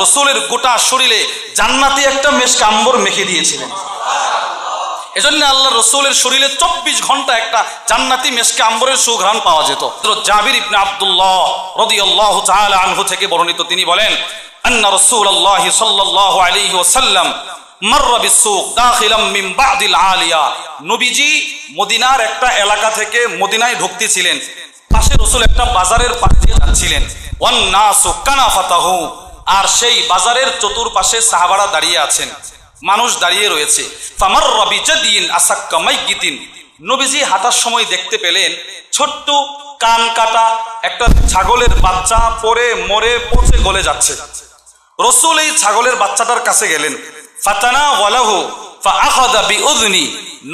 রসুলের গোটা শরীরে জান্নাতি একটা মেশকে আম্বর মেখে দিয়েছিলেন। এজন্য আল্লাহ রসুলের শরীরে চব্বিশ ঘণ্টা একটা জান্নাতি মেশকে আম্বরের সুঘ্রাণ পাওয়া যেত। জাবির ইবনে আব্দুল্লাহ রাদিয়াল্লাহু তাআলা আনহু থেকে বর্ণিত তিনি বলেন, আন্না বিসসুক দাখিলাম মিন বাদিল আলিয়া। নবীজি মদিনার একটা এলাকা থেকে মদিনায় ঢুকতেছিলেন। পাশে রসুল একটা বাজারের পাশ যাচ্ছিলেন। ওয়ান নাসু কানাফাতাহু। আর সেই বাজারের চতুর্পাশে সাহাবারা দাঁড়িয়ে আছেন। মানুষ দাঁড়িয়ে রয়েছে। ফামার নবীজি হাঁটার সময় দেখতে পেলেন, ছোট্ট কান কাটা একটা ছাগলের বাচ্চা পরে মরে পচে গলে যাচ্ছে। রসুল এই ছাগলের বাচ্চাটার কাছে গেলেন। ফাতানা ওয়ালাহু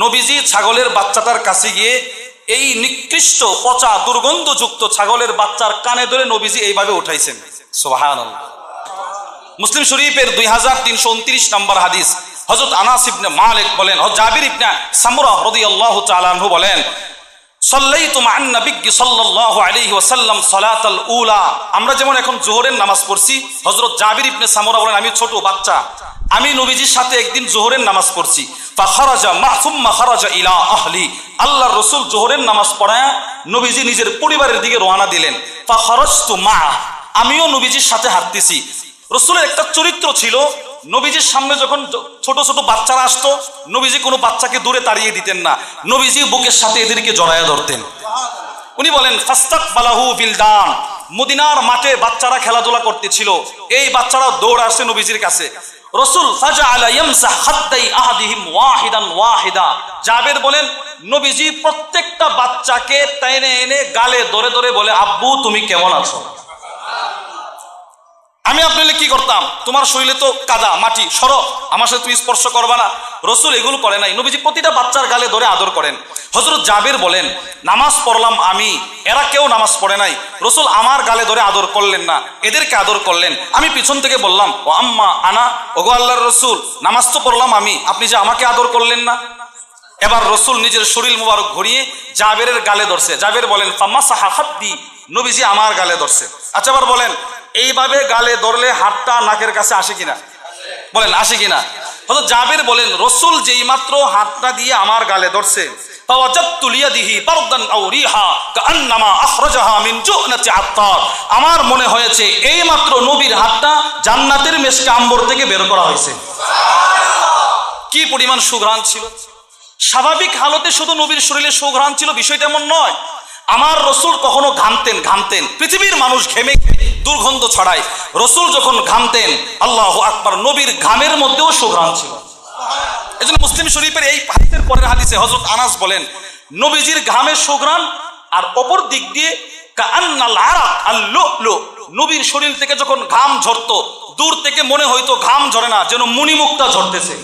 নবীজি ছাগলের বাচ্চাটার কাছে গিয়ে এই নিকৃষ্ট পচা দুর্গন্ধযুক্ত ছাগলের বাচ্চার কানে ধরে নবীজি এইভাবে উঠাইছেন। সুবহানাল্লাহ। মুসলিম শরীফের দুই হাজার তিনশো উনত্রিশ নম্বর হাদিস। হজরত আনাস ইবনে মালিক বলেন জাবির ইবনে সামুরা রাদিয়াল্লাহু তাআলা আনহু বলেন আমরা যেমন এখন জোহরের নামাজ পড়ছি হজরত জাবির ইবনে সামুরা বলেন, আমি ছোট বাচ্চা। আমি নবীজির সাথে একদিন জোহরের নামাজ পড়ছি। আল্লাহর রাসূল জোহরের নামাজ পড়ায় নবীজি নিজের পরিবারের দিকে রওনা দিলেন। আমিও নবীজির সাথে হাঁটতেছি। রসুলের একটা চরিত্র ছিল, নবীজির সামনে যখন ছোট ছোট বাচ্চারা আসতো, নবীজি কোনো বাচ্চাকে দূরে তাড়িয়ে দিতেন না। নবীজি বুকের সাথে এদেরকে জড়ায়া ধরতেন। উনি বলেন, ফাস্তাক বালাহু বিলদান মদিনার মাঠে বাচ্চারা খেলাধুলা করতেছিল। এই বাচ্চারা দৌড় আসছে নবীজির কাছে। রসুল জাবের বলেন, নবীজি প্রত্যেকটা বাচ্চাকে টেনে এনে গালে ধরে ধরে বলে, আব্বু, তুমি কেমন আছো আমি আপনাকে কি করতাম? তোমার শরীরে তো কাদা, মাটি সর আমার সাথে তুমি স্পর্শ করবা না। রসুল এগুলো করে নাই। নবীজি প্রতিটা বাচ্চার গালে ধরে আদর করেন। হজরত জাবের বলেন, নামাজ পড়লাম আমি। এরা কেউ নামাজ পড়ে নাই। রসুল আমার গালে ধরে আদর করলেন না। এদেরকে আদর করলেন। আমি পিছন থেকে বললাম, ও আম্মা, আনা, ওগো আল্লাহর রসুল, নামাজ তো পড়লাম আমি। আপনি যে আমাকে আদর করলেন না? এবার রসুল নিজের শরীর মুবারক ঘুরিয়ে জাবেরের গালে ধরছে। জাবের বলেন, ফামাসাহা হাদ্দি নবীজি আমার গালে ধরছে। আচ্ছা এবার বলেন, এইভাবে গালে ধরলে হাতটা নাকের কাছে আসে কিনা? বলেন, আসে কিনা? জাবের বলেন, রসুল যেই মাত্র হাতটা দিয়ে আমার গালে ধরছে আমার মনে হয়েছে এই মাত্র নবীর হাতটা জান্নাতের মেশকে আম্বর থেকে বের করা হয়েছে। কি পরিমাণ সুঘ্রাণ ছিল? স্বাভাবিক হালতে শুধু নবীর শরীরে সুঘ্রাণ ছিল, বিষয়টা এমন নয়। আমার রসুল কখনো ঘামতেন ঘামতেন। পৃথিবীর মানুষ ঘেমে দুর্গন্ধ ছড়ায়। রসুল যখন ঘামতেন, আল্লাহ আকবর, নবীর ঘামের মধ্যেও সুঘ্রাণ ছিল। এজন্য মুসলিম শরীফের এই হাদিসের পরের হাদিসে হজরত আনাস বলেন, নবীজির ঘামের সুঘ্রাণ আর অপর দিক দিয়ে নবীর শরীর থেকে যখন ঘাম ঝরতো, দূর থেকে মনে হইতো ঘাম ঝরে না, যেন মণিমুক্তা ঝরতেছে।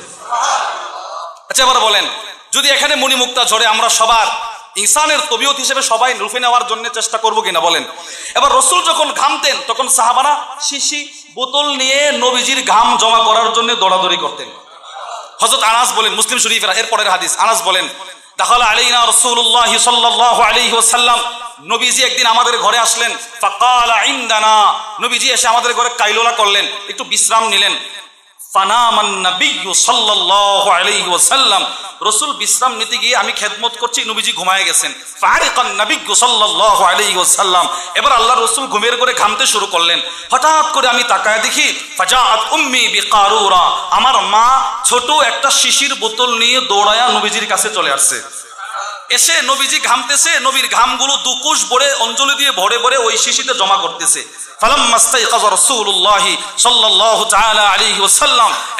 আচ্ছা এবার বলেন, যদি এখানে মণিমুক্তা ঝরে, আমরা সবার ইনসানের তবিয়ত হিসেবে সবাই রুফে নেওয়ার জন্য চেষ্টা করব কিনা বলেন। এবার রসুল যখন ঘামতেন তখন সাহাবারা শিশি, বোতল নিয়ে নবীজির ঘাম জমা করার জন্য দৌড়াদৌড়ি করতেন। হজরত আনাস বলেন, মুসলিম শরীফের, এরপরের হাদিস, আনাস বলেন, দাখালা আলাইনা রাসূলুল্লাহ সাল্লাল্লাহু আলাইহি ওয়াসাল্লাম। নবীজি একদিন আমাদের ঘরে আসলেন, ফাকালা ইনদানা। নবীজি এসে আমাদের ঘরে কাইলোলা করলেন, একটু বিশ্রাম নিলেন। রাসূল বিশ্রাম নিতে গিয়ে আমি খেদমত করছি, নবীজি ঘুমায় গেছেন। ওয়াসাল্লাম। এবার আল্লাহ রাসূল ঘুমের করে ঘামতে শুরু করলেন। হঠাৎ করে আমি তাকায় দেখি, ফাজাআত উম্মি আমার মা ছোট একটা শিশির বোতল নিয়ে দৌড়ায়া নবীজির কাছে চলে আসছে। এসে নবীজি ঘামতেছে, নবীর ঘামগুলো দুকুশ ভরে অঞ্জলি দিয়ে ভরে ভরে ওই শিশিতে জমা করতেছে।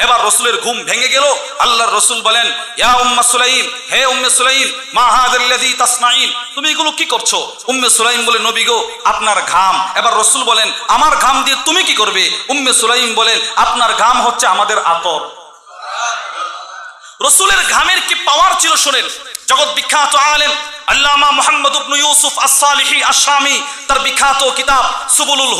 এবার রসুলের ঘুম ভেঙে গেল। আল্লাহর রসুল বলেন, ইয়া উম্মা সুলাইম, হে উম্মে সুলাইম, মা হাযাল্লাযী তাসনাইন তুমি এগুলো কি করছ? উম্মে সুলাইম বলে, নবী গো, আপনার ঘাম। এবার রসুল বলেন, আমার ঘাম দিয়ে তুমি কি করবে? উম্মে সুলাইম বলেন, আপনার ঘাম হচ্ছে আমাদের আতর। রসুলের ঘামের কি পাওয়ার ছিল শোনেন? আলেম আল্লামা মোহাম্মদ ইবনু ইউসুফ আশ-শামি তার বিখ্যাত কিতাব সুবুলুল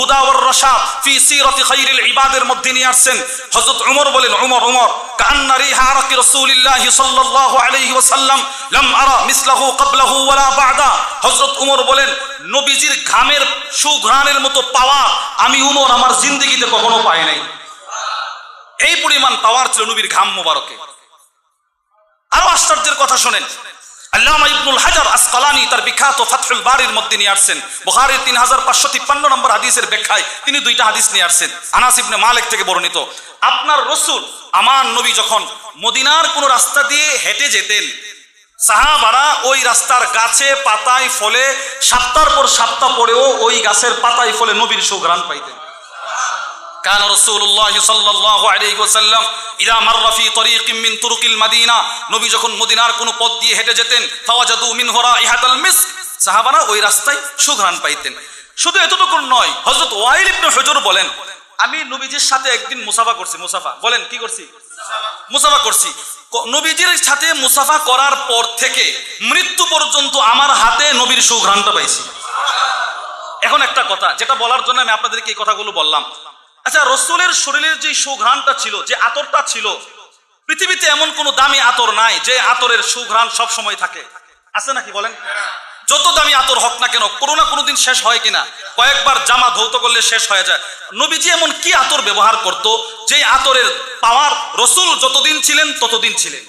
ফি সিরাতি খাইরিল ইবাদের মধ্যে নিয়ে আসছেন। হযরত ওমর বলেন ওমর ওমর কান্না রিহা আরাকি রাসূলিল্লাহি সাল্লাল্লাহু আলাইহি ওয়াসাল্লাম, লাম আরা মিসলাহু ক্বাবলাহু ওয়ালা বা'দা। হযরত ওমর বলেন, নবীজির ঘামের সুঘ্রাণের মতো পাওয়া আমি উমর আমার জিন্দেগিতে কখনো পাই নাই। এই পরিমাণ পাওয়ার ছিল নবীর ঘাম মোবারকে। আরও আশ্চর্যের কথা শোনেন আল্লামা ইবনুল হাজার আসকালানি তার বিখ্যাত ফাতহুল বারির মধ্যে নিয়ে আসছেন। বুখারীর তিন হাজার পাঁচশো তিপ্পান্ন নম্বর হাদিসের ব্যাখ্যায় তিনি দুইটা হাদিস নিয়ে আসছেন। আনাস ইবনে মালিক থেকে বর্ণিত, আপনার রসুল আমার নবী যখন মদিনার কোন রাস্তা দিয়ে হেঁটে যেতেন, সাহাবারা ওই রাস্তার গাছে পাতায় ফলে, সপ্তাহ পর সপ্তাহ পরেও ওই গাছের পাতায় ফলে নবীর সুঘ্রাণ পাইতেন। كان رسول الله صلى الله عليه وسلم إذا مر في طريق من طرق المدينة নবী যখন মদিনার কোনো পথ দিয়ে হেঁটে যেতেন ফাওয়াজাদু মিনহু রাইহাতাল মিস্ক সাহাবারা ওই রাস্তায় সুঘ্রাণ পাইতেন শুধু এতটুকু নয় হযরত ওয়াইল ইবনে হুজুর বলেন আমি নবীজির সাথে একদিন মুসাফা করছি মুসাফা বলেন কি করছি মুসাফা করছি ক- নবীজির সাথে মুসাফা করার পর থেকে মৃত্যু পর্যন্ত আমার হাতে নবীর সুঘ্রাণটা পাইছি এখন একটা কথা যেটা বলার জন্য আমি আপনাদেরকে এই কথাগুলো বললাম আচ্ছা রসুলের শরীরের যে সুঘ্রাণটা ছিল, যে আতরটা ছিল, পৃথিবীতে এমন কোনো দামি আতর নাই যে আতরের সুঘ্রাণ সব সময় থাকে। আছে নাকি বলেন? যত দামি আতর হোক না কেন, কোনো না কোনো দিন শেষ হয় কিনা? কয়েকবার জামা ধৌত করলে শেষ হয়ে যায়। নবীজি এমন কি আতর ব্যবহার করত, যে আতরের পাওয়ার রসুল যতদিন ছিলেন ততদিন ছিলেন?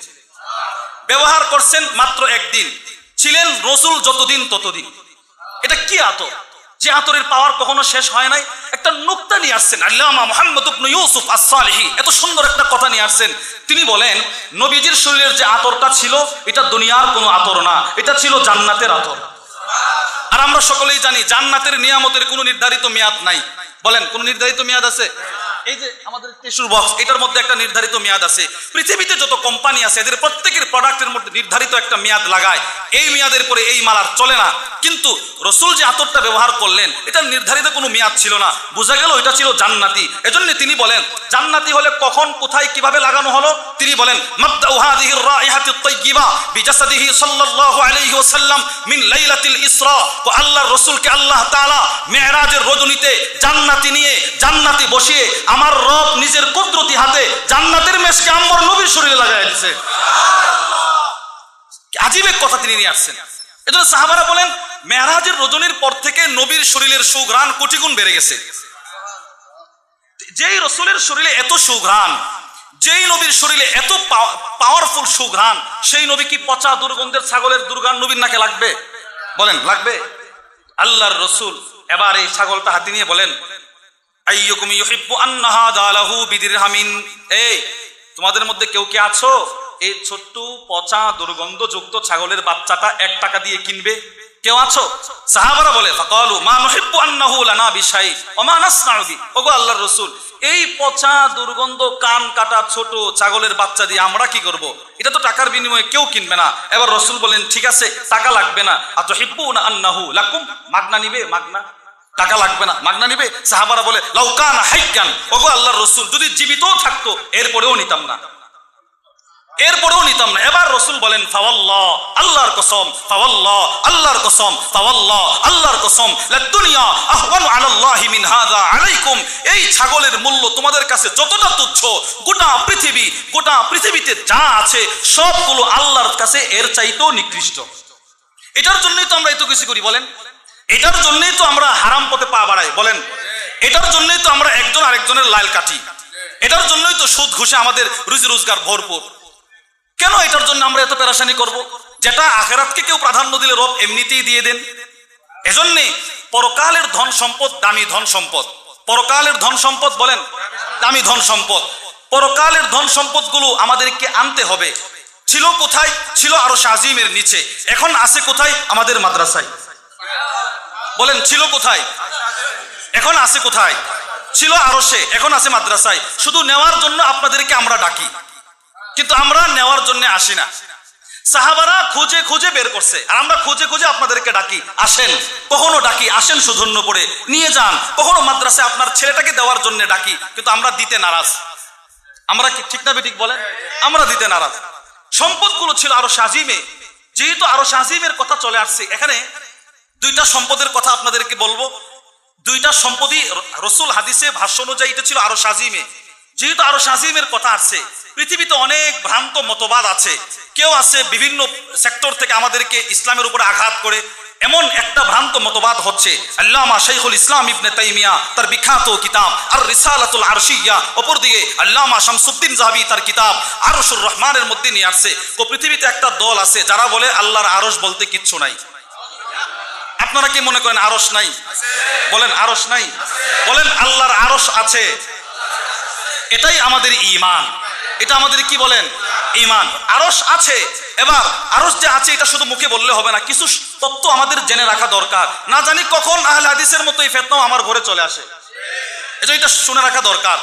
ব্যবহার করছেন মাত্র একদিন, ছিলেন রসুল যতদিন ততদিন। এটা কি আতর? যে আতরের পাওয়ার কখনো শেষ হয় নাই, একটা নুক্তা নিয়ে আসছেন, আল্লামা মোহাম্মদ ইউসুফ আসালিহি এত সুন্দর একটা কথা নিয়ে আসছেন। তিনি বলেন, নবীজির শরীরের যে আতরটা ছিল, এটা দুনিয়ার কোনো আতর না, এটা ছিল জান্নাতের আতর। আর আমরা সকলেই জানি, জান্নাতের নিয়ামতের কোনো নির্ধারিত মেয়াদ নাই। বলেন, কোন নির্ধারিত মেয়াদ আছে? এই যে আমাদের টিস্যুর বক্স এটার মধ্যে একটা নির্ধারিত মেয়াদ আছে। পৃথিবীতে যত কোম্পানি আছে, এদের প্রত্যেকের প্রোডাক্টের মধ্যে নির্ধারিত একটা মেয়াদ লাগায়। এই মেয়াদের পরে এই মাল আর চলে না। কিন্তু রসুল যে আতরটা ব্যবহার করলেন এটা নির্ধারিত কোনো মেয়াদ ছিল না। বোঝা গেল এটা ছিল জান্নাতি। এজন্য তিনি বলেন, জান্নাতি হলে কখন, কোথায়, কীভাবে লাগানো হলো? তিনি বলেন মিন লাইলাতিল ইসরা। ও আল্লাহর রাসূলকে আল্লাহ তাআলা মেরাজের রজনীতে জান্নাতি নিয়ে জান্নাতি বসিয়ে আমার রব নিজের কুদরতি হাতে জান্নাতের মেশকে আম্বর নবীর শরীরে লাগাই দিয়েছে আজীব এক কথা তিনি নিয়ে আসছেন। এজন্য সাহাবারা বলেন মেহরাজের রজনীর পর থেকে নবীর শরীরের সুঘ্রাণ কোটি গুণ বেড়ে গেছে। যেই রসুলের শরীরে এত সুঘ্রাণ, যেই নবীর শরীরে এত পাওয়ারফুল সুঘ্রাণ, সেই নবী কি পচা দুর্গন্ধের ছাগলের দুর্গান নবীর নাকে লাগবে? বলেন, লাগবে। আল্লাহর রসুল এবার এই ছাগলটা হাতে নিয়ে বলেন তোমাদের মধ্যে কেউ কি আছো? এই ছোট্ট, পচা, দুর্গন্ধযুক্ত ছাগলের বাচ্চাটা এক টাকা দিয়ে কিনবে। কেউ আছো? সাহাবারা বলে আল্লাহর রাসূল, এই পচা, দুর্গন্ধ, কান কাটা ছোট ছাগলের বাচ্চা দিয়ে আমরা কি করব? এটা তো টাকার বিনিময়ে কেউ কিনবে না। এবার রসুল বলেন, ঠিক আছে, টাকা লাগবে না। আতুহিব্বুনা আন্নাহু লাকুম, মাগনা নিবে, মাগনা। টাকা লাগবে না। মাগনা নিবে? সাহাবারা বলে লাউকান হাইকান ওগো আল্লাহর রসুল, যদি জীবিতও থাকতো, এরপরেও নিতাম না। এরপরেও নিতাম না। এবার রসুল বলেন, ফাওয়াল্লাহ, আল্লাহর কসম, ফাওয়াল্লাহ, আল্লাহর কসম, ফাওয়াল্লাহ, আল্লাহর কসম। আহওয়ানু আলাল্লাহি মিন হাযা আলাইকুম। এই ছাগলের মূল্য তোমাদের কাছে যতটা তুচ্ছ, গোটা পৃথিবী, গোটা পৃথিবীতে যা আছে, সবগুলো আল্লাহর কাছে এর চাইতেও নিকৃষ্ট। এটার জন্যই তো আমরা এত কিছু করি, বলেন। এটার জন্যই তো আমরা হারাম পথে পা বাড়াই, বলেন। এটার জন্যই তো আমরা একজন আরেকজনের লাল কাটি এটার জন্যই তো সুদ ঘুষে আমাদের রুজি রোজগার ভরপুর। কেন এটার জন্য আমরা এত পেরাশানি করব? যেটা আখেরাতকে কেউ প্রাধান্য দিলে রব এমনিতেই দিয়ে দেন। এজন্যে পরকালের ধন সম্পদ, দামি ধন সম্পদ। পরকালের ধন সম্পদ, বলেন, দামি ধন সম্পদ। পরকালের ধন সম্পদগুলো আমাদেরকে আনতে হবে। ছিল কোথায়? ছিল আরও শাজিমের নিচে। এখন আছে কোথায়? আমাদের মাদ্রাসায়। বলেন, ছিল কোথায়? এখন আছে কোথায়? ছিল আরও সে এখন আছে মাদ্রাসায়। শুধু নেওয়ার জন্য আপনাদেরকে আমরা ডাকি। কিন্তু আমরা নেওয়ার জন্য আসি না। সাহাবারা খুঁজে খুঁজে বের করছে। আর আমরা খুঁজে খুঁজে আপনাদেরকে ডাকি। আসেন, কখনো ডাকি, আসেন সুধন্য করে। নিয়ে যান। কখনো মাদ্রাসায় আপনার ছেলেটাকে দেওয়ার জন্য ডাকি। কিন্তু আমরা দিতে নারাজ। আমরা কি ঠিক না ঠিক বলেন? আমরা দিতে নারাজ। সম্পদগুলো ছিল আরও সাজিমে যেহেতু আরও সাজিমের কথা চলে আসছে, এখানে দুইটা সম্পদের কথা আপনাদেরকে বলব। দুইটা সম্পদই রসুল হাদিসে ভাষ্য অনুযায়ী এটা ছিল আরও সাজিমে যেহেতু আরও সাজিমের কথা আসছে, পৃথিবীতে অনেক ভ্রান্ত মতবাদ আছে। কেউ আছে বিভিন্ন সেক্টর থেকে আমাদেরকে ইসলামের উপরে আঘাত করে। এমন একটা ভ্রান্ত মতবাদ হচ্ছে, আল্লামা শাইখুল ইসলাম ইবনে তাইমিয়া তার বিখ্যাত কিতাব আর রিসালাতুল আরশিয়া। অপর দিকে আল্লামা শামসুদ্দিন জাহাবি তার কিতাব আরশুর রহমানের মধ্যে নিয়ে আসছে। ও পৃথিবীতে একটা দল আছে, যারা বলে আল্লাহর আরশ বলতে কিচ্ছু নাই। আপনারা কি মনে করেন আরশ নাই? বলেন আরশ নাই। বলেন আল্লাহর আরশ আছে। এটাই আমাদের ইমান এটা আমাদের কি বলেন? ইমান আরস আছে। এবার আরস যে আছে, এটা শুধু মুখে বললে হবে না, কিছু তত্ত্ব আমাদের জেনে রাখা দরকার। না জানি কখন আহলে হাদিসের মতো এই ফেতনাও আমার ঘরে চলে আসে। এটা এটা শুনে রাখা দরকার।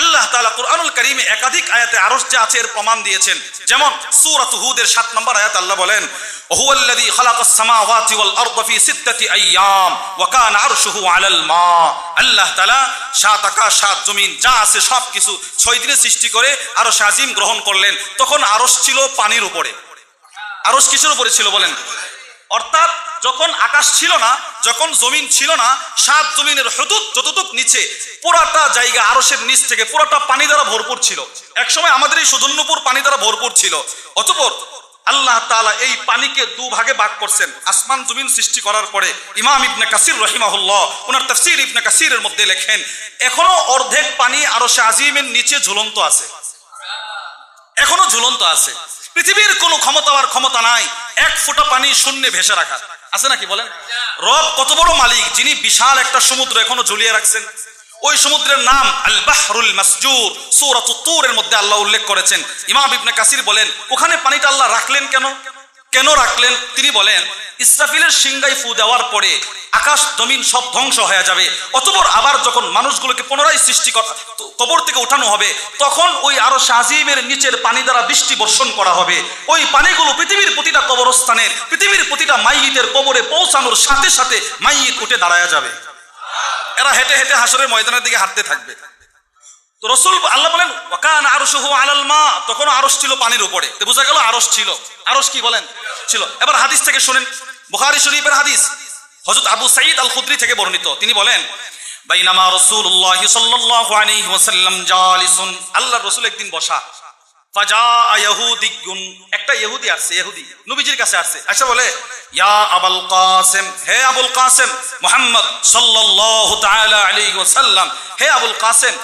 আল্লাহ তাআলা কুরআনুল কারীমে একাধিক আয়াতে আরশ যে আছে এর প্রমাণ দিয়েছেন। যেমন সূরাত হুদের 7 নম্বর আয়াত আল্লাহ বলেন ওহুয়াল্লাযী খালাকাস সামাওয়াতি ওয়াল আরদা ফি সিত্তাতি আইয়াম ওয়া কানা আরশুহু আলাল মা। আল্লাহ তাআলা সাত আকাশ, সাত জমিন, যা আছে সব কিছু ছয় দিনে সৃষ্টি করে আরশ আজিম গ্রহণ করলেন। তখন আরশ ছিল পানির উপরে। আরশ কিসের উপরে ছিল বলেন? অর্থাৎ যখন আকাশ ছিল না, যখন জমিন ছিল না, সাত জমিনের হদুদ যতটুক নিচে, পুরাটা জায়গা আরশের নিচ থেকে পুরাটা পানি দ্বারা ভরপুর ছিল। একসময় আমাদের এই সুধন্যপুর পানি দ্বারা ভরপুর ছিল। অতপর আল্লাহ তাআলা এই পানিকে দু ভাগে করছেন। আসমান জমিন সৃষ্টি করার পরে ইমাম ইবনে কাসির রহিমাহুল্লাহ ওনার তাফসীর ইবনে কাসিরের মধ্যে লেখেন, এখনও অর্ধেক পানি আরশে আজিমের নিচে ঝুলন্ত আছে। এখনও ঝুলন্ত আছে। পৃথিবীর কোনো ক্ষমতা আর ক্ষমতা নাই। এক ফোঁটা পানি শূন্যে ভেসে রাখার। আছে নাকি বলেন? রব কত বড় মালিক, যিনি বিশাল একটা সমুদ্র এখনও ঝুলিয়ে রাখছেন। ওই সমুদ্রের নাম আল বাহরুল মাসজুর। সূরাত তুরের মধ্যে আল্লাহ উল্লেখ করেছেন। ইমাম ইবনে কাসির বলেন, ওখানে পানিটা আল্লাহ রাখলেন কেন? কেন রাখলেন? তিনি বলেন, ইসরাফিলের সিংগাই ফু দেওয়ার পরে আকাশ, জমিন সব ধ্বংস হয়ে যাবে। অতপর আবার যখন মানুষগুলোকে পুনরায় সৃষ্টি কবর থেকে উঠানো হবে, তখন ওই আরও শাহিমের নিচের পানি দ্বারা বৃষ্টি বর্ষণ করা হবে। ওই পানিগুলো পৃথিবীর প্রতিটা কবরস্থানের, পৃথিবীর প্রতিটা মাইয়িতের কবরে পৌঁছানোর সাথে সাথে মাইয়িত উঠে দাঁড়ায় যাবে। এরা হেঁটে হেঁটে হাসরের ময়দানের দিকে হাঁটতে থাকবে। তো রসুল আল্লাহ বলেন ওকান আরশুহু আলাল মা তখন আরশ ছিল পানির উপরে। তো বোঝা গেল আরশ ছিল। আরশ কি বলেন? ছিল। এবার হাদিস থেকে শুনেন। বুখারী শরীফের হাদিস। হযরত আবু সাইদ আল খুদরি থেকে বর্ণিত। তিনি বলেন, বাইনামা রাসূলুল্লাহ সাল্লাল্লাহু আলাইহি ওয়াসাল্লাম জালিসুন আল্লাহর রাসূল একদিন বসা। একটা কাছে আসছে। বলে, ইয়া আবুল কাসেম, হে কাসেম, মুহাম্মদ হে কাসেম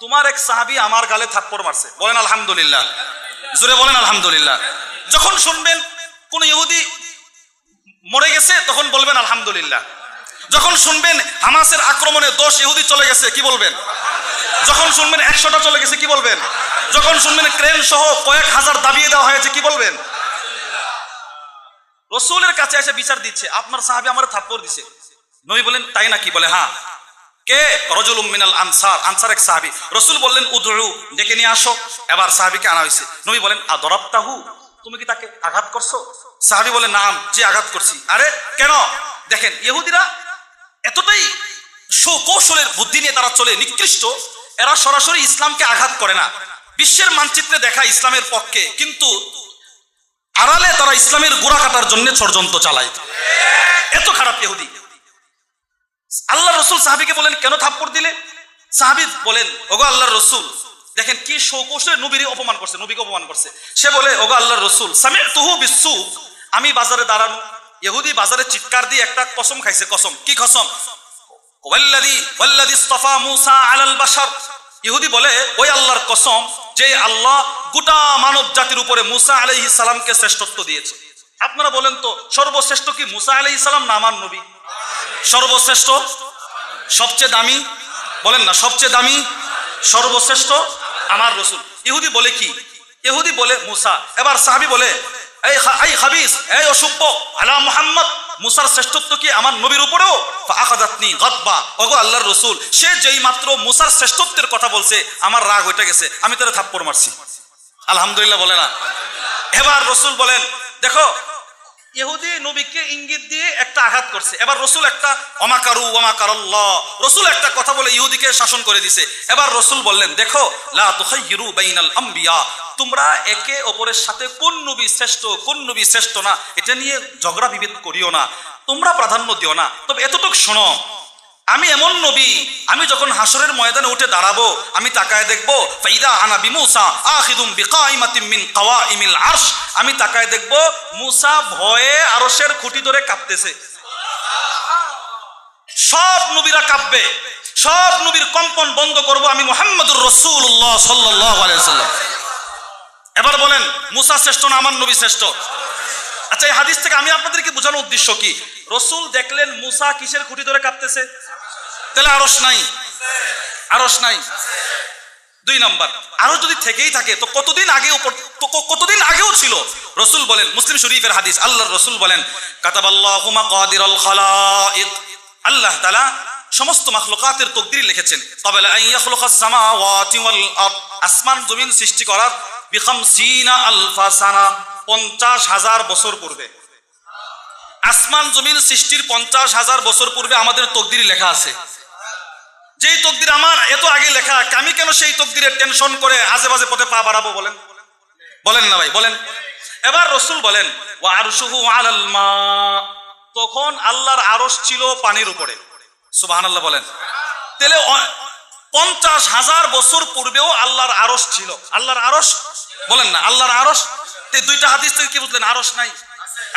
তোমার এক সাহাবী আমার গালে থাপ্পড় মারছে। বলেন, আলহামদুলিল্লাহ। জোরে বলেন, আলহামদুলিল্লাহ। যখন শুনবেন কোন ইহুদি মরে গেছে, তখন বলবেন, আলহামদুলিল্লাহ। যখন শুনবেন হামাসের আক্রমণে দশ ইহুদি চলে গেছে, কি বলবেন? যখন শুনবেন একশোটা চলে গেছে, কি বলবেন? যখন শুনবেন ক্রেন সহ কয়েক হাজার দাবিয়ে দেওয়া হয়েছে, কি বলবেন? রসুলের কাছে এসে বিচার দিচ্ছে, আপনার সাহাবি আমার থাপ্পড় দিছে। নবী বলেন, তাই নাকি? বলে হ্যাঁ। কে? রজুল মিনাল আনসার আনসার এক সাহাবি। রসুল বললেন, উদরু, ডেকে নিয়ে আসো। এবার সাহাবিকে আনা হয়েছে। নবী বলেন আদরাপ্তাহু তুমি কি তাকে আঘাত করছ? সাহাবি বলে, নাম, যে আঘাত করছি। আরে, কেন? দেখেন, ইহুদিরা এতটাই সুকৌশলের বুদ্ধি নিয়ে তারা চলে, নিকৃষ্ট, এরা সরাসরি ইসলামকে আঘাত করে না। বিশ্বের মানচিত্রে দেখা ইসলামের পক্ষে, কিন্তু আড়ালে তারা ইসলামের গোড়া কাটার জন্য ষড়যন্ত্র চালায়। এত খারাপ ইহুদি। আল্লাহ রসুল সাহাবিকে বলেন, কেন থাপ্পড় দিলে? সাহাবি বলেন, ওগো আল্লাহর রসুল, দেখেন কি সৌকৌশলে নবীর অপমান করছে, নবীকে অপমান করছে। সে বলে, ওগো আল্লাহর রসুল সামির তুহু বিশ্বু আমি বাজারে দাঁড়ানো ইহুদি বাজারে চিৎকার দিয়ে একটা কসম খাইছে, কসম। কি কসম? ইহুদি বলে, ওই আল্লাহর কসম, যে আল্লাহ গোটা মানব জাতির উপরে মুসা আলাইহিস সালামকে শ্রেষ্ঠত্ব দিয়েছে। আপনারা বলেন তো, সর্বশ্রেষ্ঠ কি মুসা আলাইহিস সালাম না আমার নবী? সর্বশ্রেষ্ঠ? সবচেয়ে দামি? বলেন না, সবচেয়ে দামি? সর্বশ্রেষ্ঠ? আমার রসুল। ইহুদি বলে কি? ইহুদি বলে মুসা। এবার সাহাবি বলে এই এই মুহাম্মদ, মুসার শ্রেষ্ঠত্ব কি আমার নবীর উপরেও? আল্লাহর রসুল, সে যেই মাত্র মুসার শ্রেষ্ঠত্বের কথা বলছে, আমার রাগ গেছে, আমি তারা থাপ্পড় মারছি। আলহামদুলিল্লাহ বলে না। এবার রসুল বলেন, দেখো ইহুদি নবীকে ইঙ্গিত দিয়ে একটা আঘাত করছে। এবার রসুল একটা, অমাকারু, অমাকারল্লাহ। রসুল একটা কথা বলে ইহুদিকে শাসন করে দিছে। এবার রসুল বললেন, দেখো, লা বাইনাল আম্বিয়া। তোমরা একে অপরের সাথে কোন নবী শ্রেষ্ঠ, কোন নবী শ্রেষ্ঠ না, এটা নিয়ে ঝগড়া বিভেদ করিও না। তোমরা প্রাধান্য দিও না। তবে এতটুক শোনো আমি এমন নবী, আমি যখন হাসরের ময়দানে উঠে দাঁড়াবো, আমি তাকায় দেখব, ফাইদা আনা বিমুসা আখিদুম বিকাইমাতিম মিন আমি তাকায় দেখব, মুসা ভয়ে আরশের খুঁটি ধরে কাঁপতেছে। সব নবীরা কাঁপবে। সব নবীর কম্পন বন্ধ করব আমি মোহাম্মদুর রসুল্লাহ সাল্লাহ এবার বলেন, মুসা শ্রেষ্ঠ না আমার নবী শ্রেষ্ঠ? আচ্ছা এই হাদিস থেকে আমি আপনাদেরকে বোঝানোর উদ্দেশ্য কি? রসুল দেখলেন মুসা কিসের খুঁটি ধরে কাঁপতেছে? তাহলে আরস নাই। আরস নাই। দুই নাম্বার আরও যদি থেকেই থাকে, তো কতদিন আগে উপর তো কতদিন আগেও ছিল? রসুল বলেন, মুসলিম শরীফের হাদিস আল্লাহ রসুল বলেন আল্লাহ তাআলা সমস্ত মাখলুকাতের তকদির লিখেছেন। ক্বাবলা আসমান জমিন সৃষ্টি করার বিখামসিনা আলফা সানা 50 হাজার বছর পূর্বে। আসমান জমিন সৃষ্টির পঞ্চাশ হাজার বছর পূর্বে আমাদের তকদির লেখা আছে। যেই তকদির আমার এত আগে লেখা। আমি কেন সেই তকদিরের টেনশন করে আজে বাজে পথে পা বাড়াবো বলেন? বলেন না ভাই, বলেন। এবার রসুল বলেন তখন আল্লাহর আরশ ছিল পানির উপরে। সুবহান আল্লাহ বলেন। তাহলে পঞ্চাশ হাজার বছর পূর্বেও আল্লাহর আরশ ছিল। আল্লাহর আরস বলেন না, আল্লাহর আরশ? তে দুইটা হাদিস থেকে কি বুঝলেন? আরস নাই।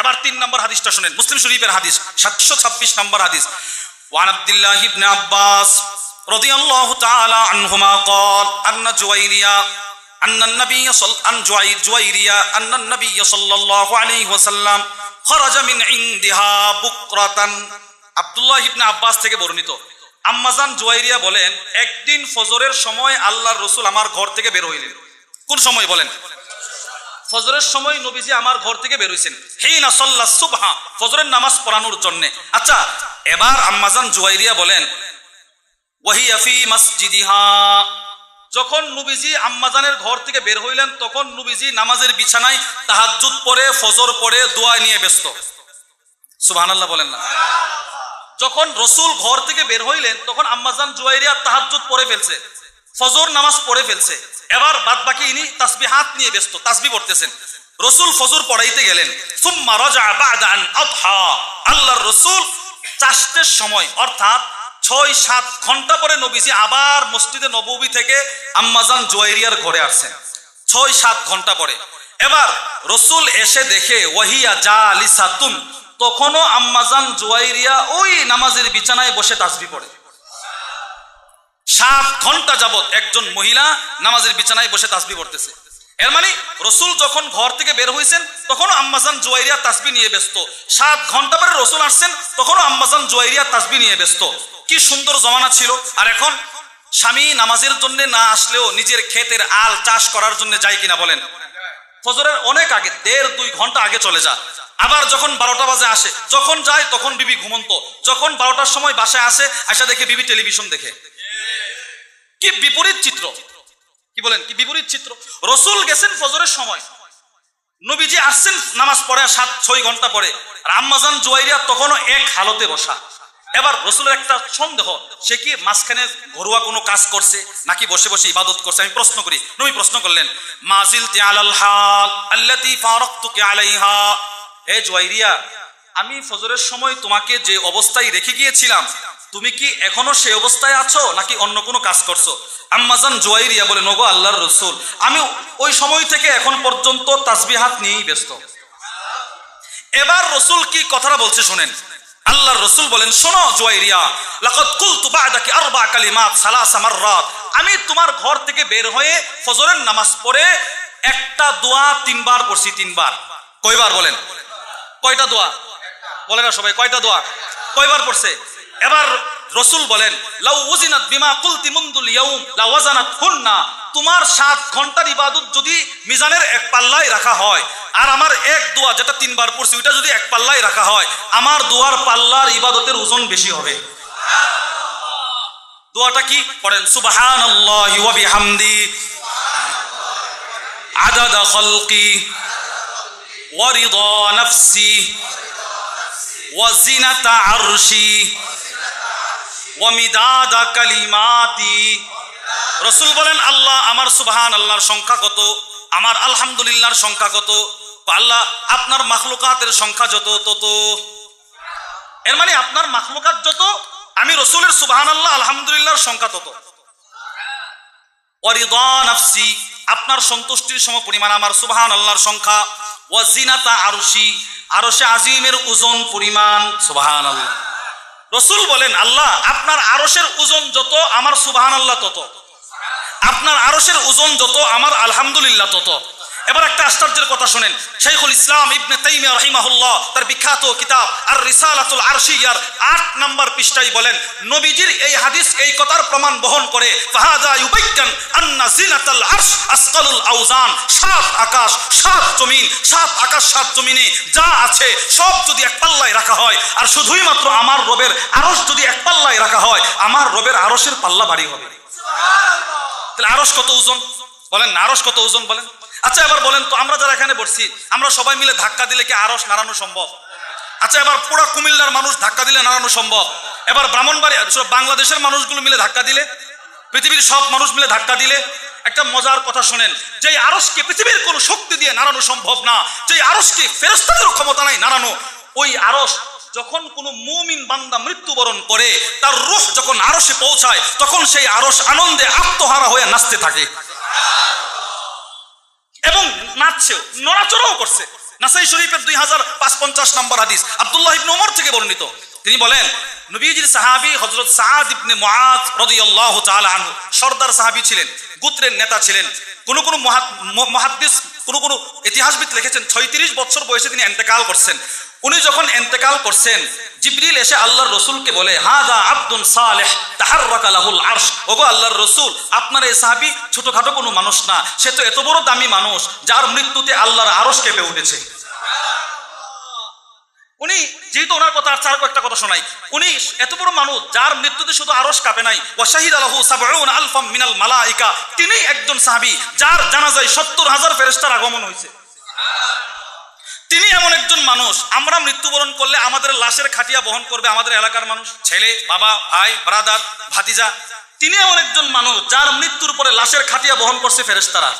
এবার তিন নম্বর হাদিসটা শুনেন মুসলিম শরীফের হাদিস সাতশো ছাব্বিশ নম্বর হাদিস وعن عبد الله بن عباس رضي الله تعالى عنهما قال أن جويريا أن النبي صل أن جوير جويريا أن النبي صلى الله عليه وسلم خرج من عندها بكرة আব্দুল্লাহ ইবনে আব্বাস থেকে বর্ণিত আম্মাজান জুয়াইরিয়া বলেন একদিন ফজরের সময় আল্লাহর রসুল আমার ঘর থেকে বের হইলেন কোন সময় বলেন ফজরের সময় নবীজি আমার ঘর থেকে বের হইছেন হিনা সাল্লা সুবহা, ফজরের নামাজ পড়ানোর জন্য। আচ্ছা এবার আম্মাজান জুয়াইরিয়া বলেন, ওয়াহিয়া ফি মসজিদিহা। যখন নুবিজি আম্মাজানের ঘর থেকে বের হইলেন, তখন নবীজি নামাজের বিছানায় তাহাজ্জুদ পড়ে, ফজর পড়ে, দোয়া নিয়ে ব্যস্ত। সুবহানাল্লাহ বলেন না। যখন রসুল ঘর থেকে বের হইলেন, তখন আম্মাজান জুয়াইরিয়া তাহাজ্জুদ পড়ে ফেলছে। ফজর নামাজ পড়ে ফেলছে। এবার বাদ বাকি ইনি তাসবি হাত নিয়ে ব্যস্ত, তাসবি পড়তেছেন। রসুল ফজর পড়াইতে গেলেন। সুম্মা রাজা বা'দা আন আদহা আল্লাহর রসুল চাষটের সময়, অর্থাৎ ছয়, সাত ঘণ্টা পরে নবীজি আবার মসজিদে নববী থেকে আম্মাজান জুয়াইরিয়ার ঘরে আসছেন। ছয়, সাত ঘণ্টা পরে। এবার রসুল এসে দেখে, ওয়াহিয়া যা আলিসাতুন তখনও আম্মাজান জুয়াইরিয়া ওই নামাজের বিছানায় বসে তাসবি পড়ে। সাত ঘণ্টা যাবত একজন মহিলা নামাজের বিছানায় বসে তাসবি পড়তেছে। এর মানে রসুল যখন ঘর থেকে বের হয়েছেন, তখনও আম্মাজান জুয়াইরিয়া তাসবি নিয়ে ব্যস্ত। সাত ঘণ্টা পরে রসুল আসছেন, তখনও আম্মাজান জুয়াইরিয়া তাসবি নিয়ে ব্যস্ত। কি সুন্দর জমানা ছিল। আর এখন স্বামী নামাজের জন্য না আসলেও নিজের ক্ষেতের আল চাষ করার জন্য যায় কিনা বলেন। ফজরের অনেক আগে, দেড় দুই ঘণ্টা আগে চলে যা আবার যখন বারোটা বাজে আসে, যখন যায় তখন বিবি ঘুমন্ত। যখন বারোটার সময় বাসায় আসে আসা দেখে বিবি টেলিভিশন দেখে। কি বিপরীত চিত্র? কি বলেন, কি বিপরীত চিত্র? রসুল গেছেন ফজরের সময়। নবীজি আসছেন নামাজ পড়ে সাত, ছয় ঘণ্টা পরে। আর জুয়াইরিয়া তখনও এক হালতে বসা। এবার রসুলের একটা সন্দেহ, সে কি মাঝখানে ঘরোয়া কোনো কাজ করছে, নাকি বসে বসে ইবাদত করছে? আমি প্রশ্ন করি। নবী প্রশ্ন করলেন মাজিল আলাল হাল আল্লাতি ফারাকতুকে আলাইহা? হে জুয়াইরিয়া আমি ফজরের সময় তোমাকে যে অবস্থায় রেখে গিয়েছিলাম, তুমি কি এখনও সেই অবস্থায় আছো নাকি অন্য কোনো কাজ করছ? আম্মাজান জুয়াইরিয়া বলে, নগো আল্লাহর রসুল। আমি ওই সময় থেকে এখন পর্যন্ত তাসবিহাত নিয়েই ব্যস্ত। এবার রসুল কি কথাটা বলছে শোনেন। আল্লাহর রসুল বলেন, শোনো জুয়াইরিয়া, লাকাদ কুলতু বা'দাকি আরবা কালিমাত সালাসা মাররাত। আমি তোমার ঘর থেকে বের হয়ে ফজরের নামাজ পড়ে একটা দোয়া তিনবার পড়ছি, তিনবার। কয়বার বলেন? কয়টা দোয়া? বলে না সবাই, কয়টা দোয়া? কয়বার পড়ছে? এবার রসুল বলেন, লাউ উজিনাত বিমা কুলতি মুন্দুল ইয়াউম, লা ওয়াজানাত হুন্না। তোমার সাত ঘণ্টার ইবাদত যদি মিজানের এক পাল্লায় রাখা হয়, আর আমার এক দোয়া যেটা তিনবার পড়ছি, ওইটা যদি এক পাল্লায় রাখা হয়, আমার দোয়ার পাল্লার ইবাদতের ওজন বেশি হবে। দোয়াটা কি? পড়েন, সুবহানাল্লাহি ওয়া বিহামদি। আদাদা খালকি ওয়া রিদা নাফসি। আরশি। ওয়া মিদাদা কালিমাতি। রসুল বলেন, আল্লাহ আমার সুবহান আল্লাহর সংখ্যা কত? আমার আলহামদুলিল্লাহর সংখ্যা কত? আল্লাহ আপনার মাখলুকাতের সংখ্যা যত, তত। এর মানে আপনার মাখলুকাত যত, আমি রসুলের সুবাহান আল্লাহ আলহামদুলিল্লাহর সংখ্যা তত। নাফসি, আপনার সন্তুষ্টির সম পরিমাণ আমার সুবহান আল্লাহর সংখ্যা। ওয়াজিনাতা আরশি সে আজিমের ওজন পরিমাণ সুবাহান আল্লাহ রসুল বলেন, আল্লাহ, আপনার আরসের ওজন যত, আমার সুবাহান আল্লাহ তত। আপনার আরসের ওজন যত, আমার আলহামদুলিল্লাহ তত। এবার একটা আশ্চর্যের কথা শুনেন। শাইখুল ইসলাম ইবনে তাইমিয়া রাহিমাহুল্লাহ তার বিখ্যাত কিতাব আর রিসালাতুল আরশিয়ার আট নাম্বার পৃষ্ঠায় বলেন, নবীজির এই হাদিস এই কথার প্রমাণ বহন করে, ফাহাদা ইউবাইয়ান আন্না জিনাতাল আরশ আসকালুল আউজান, সাত আকাশ, সাত জমিন, সাত আকাশ, সাত জমিনে যা আছে সব যদি এক পাল্লায় রাখা হয়, আর শুধুই মাত্র আমার রবের আরশ যদি এক পাল্লায় রাখা হয়, আমার রবের আরশের পাল্লা বাড়ি হবে। তাহলে আরস কত ওজন? বলেন না আরস কত ওজন বলেন? আচ্ছা এবার বলেন তো, আমরা যারা এখানে বসছি, আমরা সবাই মিলে ধাক্কা দিলে কি আরস নাড়ানো সম্ভব? আচ্ছা এবার পুরা কুমিল্লার মানুষ ধাক্কা দিলে নাড়ানো সম্ভব? এবার ব্রাহ্মণবাড়ি বাংলাদেশের মানুষগুলো মিলে ধাক্কা দিলে, পৃথিবীর সব মানুষ মিলে ধাক্কা দিলে, একটা মজার কথা শোনেন যে আরসকে পৃথিবীর কোনো শক্তি দিয়ে নাড়ানো সম্ভব না যে আরসকে ফেরস্তাদের ক্ষমতা নাই নাড়ানো, ওই আরস যখন কোনো মুমিন বান্দা মৃত্যুবরণ করে, তার রূহ যখন আরসে পৌঁছায়, তখন সেই আরস আনন্দে আত্মহারা হয়ে নাচতে থাকে। এবং নাচছেও, নড়াচড়াও করছে। নাসাই শরীফের দুই হাজার পাঁচ পঞ্চাশ নম্বর হাদিস আবদুল্লাহ ইবনে ওমর থেকে বর্ণিত। তিনি বলেন, নবীজির সাহাবি হজরত সাদ ইবনে মুআজ রাদিয়াল্লাহু তাআলা আনহু সর্দার সাহাবি ছিলেন, গুত্রের নেতা ছিলেন। কোন কোন মহাদ্দিস, কোন কোন ইতিহাসবিদ লিখেছেন, ছয়ত্রিশ বছর বয়সে তিনি এন্তেকাল করছেন। উনি যখন এন্তেকাল করছেন, জিবরিল এসে আল্লাহর রসুলকে বলে হাজা আব্দুল সালেহ, তাহাররাকা লাহুল আরশ। ওগো আল্লাহর রসুল, আপনার এই সাহাবি ছোটখাটো কোনো মানুষ না, সে তো এত বড় দামি মানুষ, যার মৃত্যুতে আল্লাহর আরশ কেঁপে উঠেছে। উনি, যেহেতু ওনার কথা আর চার কয়েকটা কথা শোনাই, উনি এত বড় মানুষ, যার মৃত্যুতে শুধু আরস কাঁপে নাই, ওয়াশাহিদ আলাহু সাবউন আলফাম মিনাল মালাইকা তিনি একজন সাহাবী, যার জানাজায় সত্তর হাজার ফেরেশতার আগমন হয়েছে। তিনি এমন একজন মানুষ। আমরা মৃত্যুবরণ করলে আমাদের লাশের খাটিয়া বহন করবে আমাদের এলাকার মানুষ। ছেলে, বাবা, ভাই ব্রাদার ভাতিজা। তিনি এমন একজন মানুষ যার মৃত্যুর পরে লাশের খাটিয়া বহন করছে ফেরেশতারা।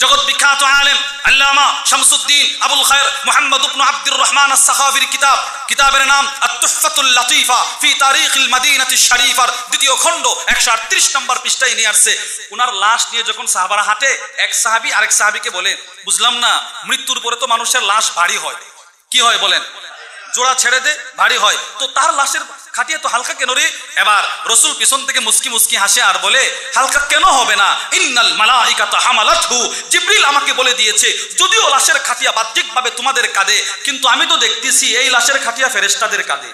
জগৎ বিখ্যাত আলেম আল্লামা শামসুদ্দিন আবুল খায়ের মোহাম্মদ ইবনে আব্দুর রহমান আস-সাখাবির কিতাব। কিতাবের নাম আত-তুহফাতুল লাতিফা ফি তারিখিল মদিনাতি শরীফার দ্বিতীয় খণ্ড 138 নম্বর পৃষ্ঠায় নিয়ে আসছে। উনার লাশ নিয়ে যখন সাহাবারা হাঁটে, এক সাহাবী আরেক সাহাবীকে বলে বুঝলাম না, মৃত্যুর পরে তো মানুষের লাশ ভারী হয়। কি হয় বলেন? জোড়া ছেড়ে দে, ভারী হয়। তো তার লাশের খাটিয়ে তো হালকা কেন রে? এবার রসুল পিছন থেকে মুস্কি মুস্কি হাসে আর বলে, হালকা কেন হবে না? ইন্নাল জিবরিল আমাকে বলে দিয়েছে, যদিও লাশের খাটিয়া বাহ্যিকভাবে তোমাদের কাঁধে, কিন্তু আমি তো দেখতেছি এই লাশের খাটিয়া ফেরেশতাদের কাঁধে।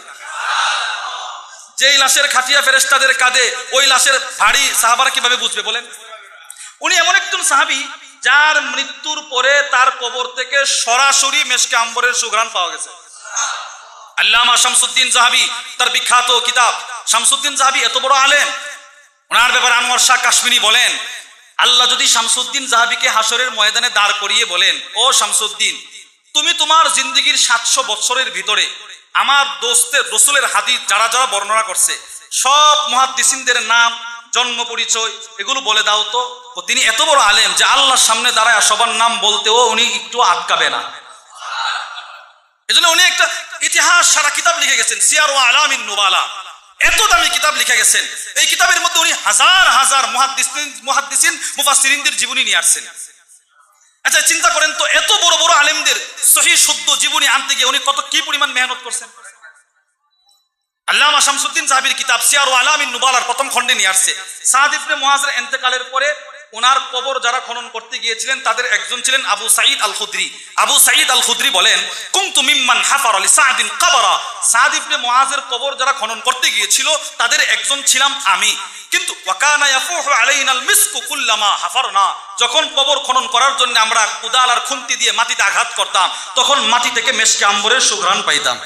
যেই লাশের খাটিয়া ফেরেশতাদের কাঁধে, ওই লাশের ভারী সাহাবারা কীভাবে বুঝবে বলেন? উনি এমন একজন সাহাবী, যার মৃত্যুর পরে তার কবর থেকে সরাসরি মেশকে আম্বরের সুঘ্রাণ পাওয়া গেছে। আল্লামা শামসুদ্দিন জাহাবি, তার বিখ্যাত কিতাব। শামসুদ্দিন জাহাবি এত বড় আলেম। ওনার ব্যাপারে আনোয়ার শাহ কাশ্মীরি বলেন, আল্লাহ যদি শামসুদ্দিন জাহাবিকে হাসরের ময়দানে দাঁড় করিয়ে বলেন, ও শামসুদ্দিন, তুমি তোমার জিন্দগির সাতশো বছরের ভিতরে আমার দোস্তের, রসুলের হাদিস যারা যারা বর্ণনা করছে, সব মহাদিসিনদের নাম, জন্ম পরিচয়, এগুলো বলে দাও তো তিনি এত বড় আলেম যে আল্লাহর সামনে দাঁড়ায় সবার নাম বলতেও উনি একটু আটকাবে না। এজন্য উনি একটা ইতিহাস সারা কিতাব লিখে গেছেন। সিয়ার ও আলামিন নুবালা। এত দামি কিতাব লিখে গেছেন। এই কিতাবের মধ্যে উনি হাজার হাজার মুহাদ্দিসিন মুহাদ্দিসিন, মুফাসসিরিনদের জীবনী নিয়ে আসছেন। আচ্ছা চিন্তা করেন তো, এত বড় বড় আলেমদের সহি, শুদ্ধ জীবনী আনতে গিয়ে উনি কত কি পরিমাণ মেহনত করছেন? আল্লামা শামসুদ্দিন সাহাবির কিতাব সিয়ার ও আলামিন নুবালার প্রথম খণ্ডে নিয়ে আসছে। সাদ ইবনে মুআজের ইন্তেকালের পরে ওনার কবর যারা খনন করতে গিয়েছিলেন, তাদের একজন ছিলেন আবু সাঈদ আল খুদ্রি আবু সাঈদ আল খুদ্রি বলেন কুমতু মিম্মান হাফার আলী সাদিন কাবারা। সাদ ইবনে মুআজের কবর যারা খনন করতে গিয়েছিল, তাদের একজন ছিলাম আমি। কিন্তু যখন কবর খনন করার জন্য আমরা কুদাল আর খুন্তি দিয়ে মাটিতে আঘাত করতাম, তখন মাটি থেকে মেশকে আম্বরের সুঘ্রাণ পাইতাম।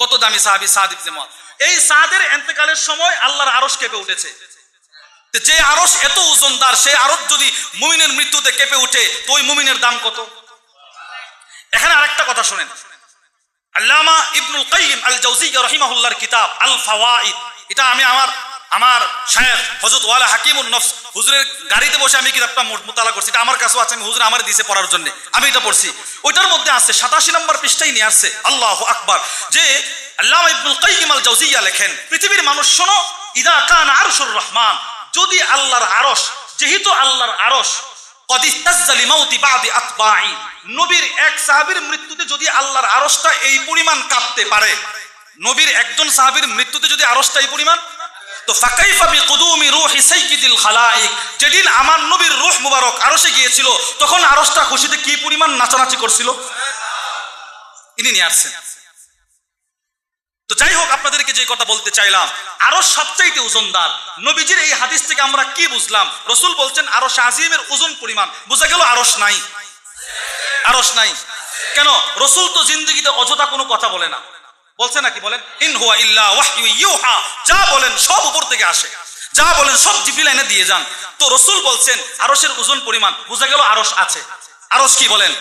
কত দামি সাহাবী সাদ ইবনে এই সাদের এন্তেকালের সময় আল্লাহর আরশ কেঁপে উঠেছে। যে আরস এত ওজনদার সেই আরস যদি মুমিনের মৃত্যুতে কেঁপে উঠে, তো ওই মুমিনের দাম কত? এখানে আরেকটা কথা শুনেন। আল্লামা ইবনুল কাইয়িম আল জাওজিয়্যা রাহিমাহুল্লাহর কিতাব আল ফাওয়াইদ এটা আমি আমার আমার শায়েখ হজরত ওয়ালা হাকিমুল নফস হুজুরের গাড়িতে বসে আমি কিতাবটা মোতালা করছি। এটা আমার কাছেও আছে, আমি হুজুর আমার দিছে পড়ার জন্য। আমি এটা পড়ছি। ওইটার মধ্যে আছে, সাতাশি নম্বর পৃষ্ঠাই নিয়ে আসছে, আল্লাহ আকবার, যে আল্লাহ ইবনুল কাইয়িম আল জাওজিয়া লেখেন, পৃথিবীর মানুষ শোনো, ইদা কান আরশুর রহমান যদি আল্লাহর আরশ, যেহেতু আল্লাহর আতবাই নবীর এক সাহাবীর মৃত্যুতে যদি আল্লাহর আরশটা এই পরিমাণ কাঁপতে পারে, নবীর একজন সাহাবীর মৃত্যুতে যদি আরশটা এই পরিমাণ? তো ফাকাইফা বিকুদুমি রূহি সাইয়্যিদিল খালাইক। যেদিন আমার নবীর রূহ মুবারক আরশে গিয়েছিল, তখন আরসটা খুশিতে কি পরিমাণ নাচানাচি করছিল? ইনি নিয়ে আসছেন। তো যাই হোক আপনাদেরকে যে কথা বলতে চাইলাম, আরও সবচাইতে ওজনদার। নবীজির এই হাদিস থেকে আমরা কি বুঝলাম? রসুল বলছেন আরও আজিমের ওজন পরিমাণ। বোঝা গেল আরস নাই। আরস নাই। কেন? রসুল তো জিন্দগিতে অযথা কোনো কথা বলে না। বলছে নাকি বলেন? ইন হুয়া ইল্লা ইউহা। যা বলেন, সব উপর থেকে আসে। যা বলেন, সব জিবরিল এনে দিয়ে যান। তো রসুল বলছেন আরসের ওজন পরিমাণ, বোঝা গেল আরস আছে। আরস কি বলেন?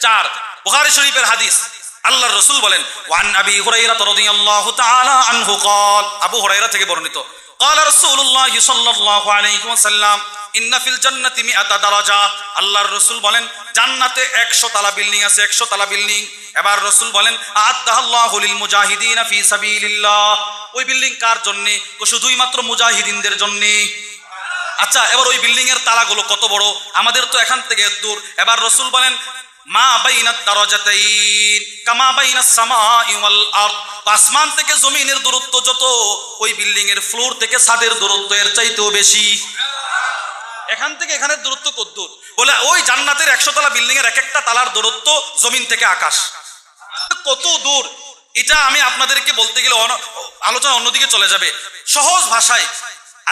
চার। বুখারী শরীফের হাদিস। আল্লাহর রসুল বলেন ওয়ান আবি হুরাইরা রাদিয়াল্লাহু তাআলা আনহু قال আবু হুরাইরা থেকে বর্ণিত قال رسول الله صلى الله عليه وسلم ইন্ন ফিল জান্নাতি মিআতা দারাজা আল্লাহর রাসূল বলেন জান্নাতে 100 তালা বিল্ডিং আছে 100 তালা বিল্ডিং এবার রাসূল বলেন আদাল্লাহু লিল মুজাহিদিন ফি সাবিলিল্লাহ ওই বিল্ডিং কার জন্য শুধুই মাত্র মুজাহিদিনদের জন্য আচ্ছা এবার ওই বিল্ডিং এর তালাগুলো কত বড় আমাদের তো এখান থেকে দূর এবার রসুল বলেন মা বাইনাত দারাজাতাইন, কামা বাইনাস সামাই ওয়াল আরদ। আসমান থেকে জমিনের দূরত্ব যত, ওই বিল্ডিং এর ফ্লোর থেকে ছাদের দূরত্ব এর চাইতেও বেশি। এখান থেকে এখানের দূরত্ব কত দূর? বলে ওই জান্নাতের একশো তলা বিল্ডিং এর এক একটা তালার দূরত্ব জমিন থেকে আকাশ। কত দূর? এটা আমি আপনাদেরকে বলতে গেলে আলোচনা অন্যদিকে চলে যাবে। সহজ ভাষায়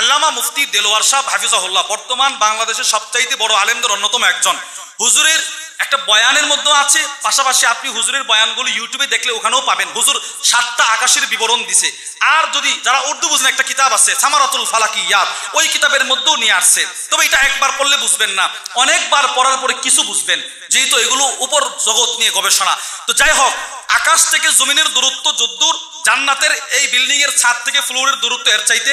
আল্লামা মুফতি দেলোয়ার সাহ হাফিজাহুল্লাহ, বর্তমান বাংলাদেশের সবচাইতে বড় আলেমদের অন্যতম একজন। হুজুরের একটা বয়ানের মধ্যে আছে, পাশাপাশি আপনি হুজুরের বয়ানগুলো ইউটিউবে দেখলে ওখানেও পাবেন। হুজুর সাতটা আকাশের বিবরণ দিছে। আর যদি যারা উর্দু বুঝেন, একটা কিতাব আছে, সামারাতুল ফালাকি ইয়াদ, ওই কিতাবের মধ্যেও নিয়ে আসছে। তবে এটা একবার পড়লে বুঝবেন না। অনেকবার পড়ার পরে কিছু বুঝবেন, যেহেতু এগুলো উপর জগৎ নিয়ে গবেষণা। তো যাই হোক, আকাশ থেকে জমিনের দূরত্ব যদ্দূর, জান্নাতের এই বিল্ডিং এর ছাদ থেকে ফ্লোরের দূরত্ব এর চাইতে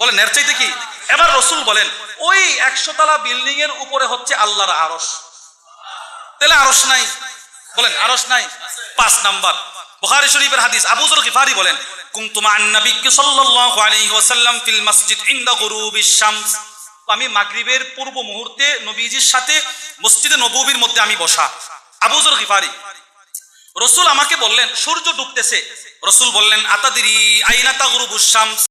বলেন, এর চাইতে কি? এবার রসুল বলেন, ওই একশো তলা বিল্ডিং এর উপরে হচ্ছে আল্লাহর আরস তাহলে আরস নাই। বলেন আরস নাই। পাঁচ নাম্বার। বুখারী শরীফের হাদিস। আবু যর গিফারি বলেন কুনতু মা নবিয়্যি সাল্লাল্লাহু আলাইহি ওয়াসাল্লাম ফিল মসজিদ ইনদা শামস। আমি মাগরিবের পূর্ব মুহূর্তে নবীজির সাথে মসজিদে নববীর মধ্যে আমি বসা। আবু যর গিফারি। রসুল আমাকে বললেন, সূর্য ডুবতেছে। রসুল বললেন, আতাদিরি আইনা তাগরুবুশ শামস?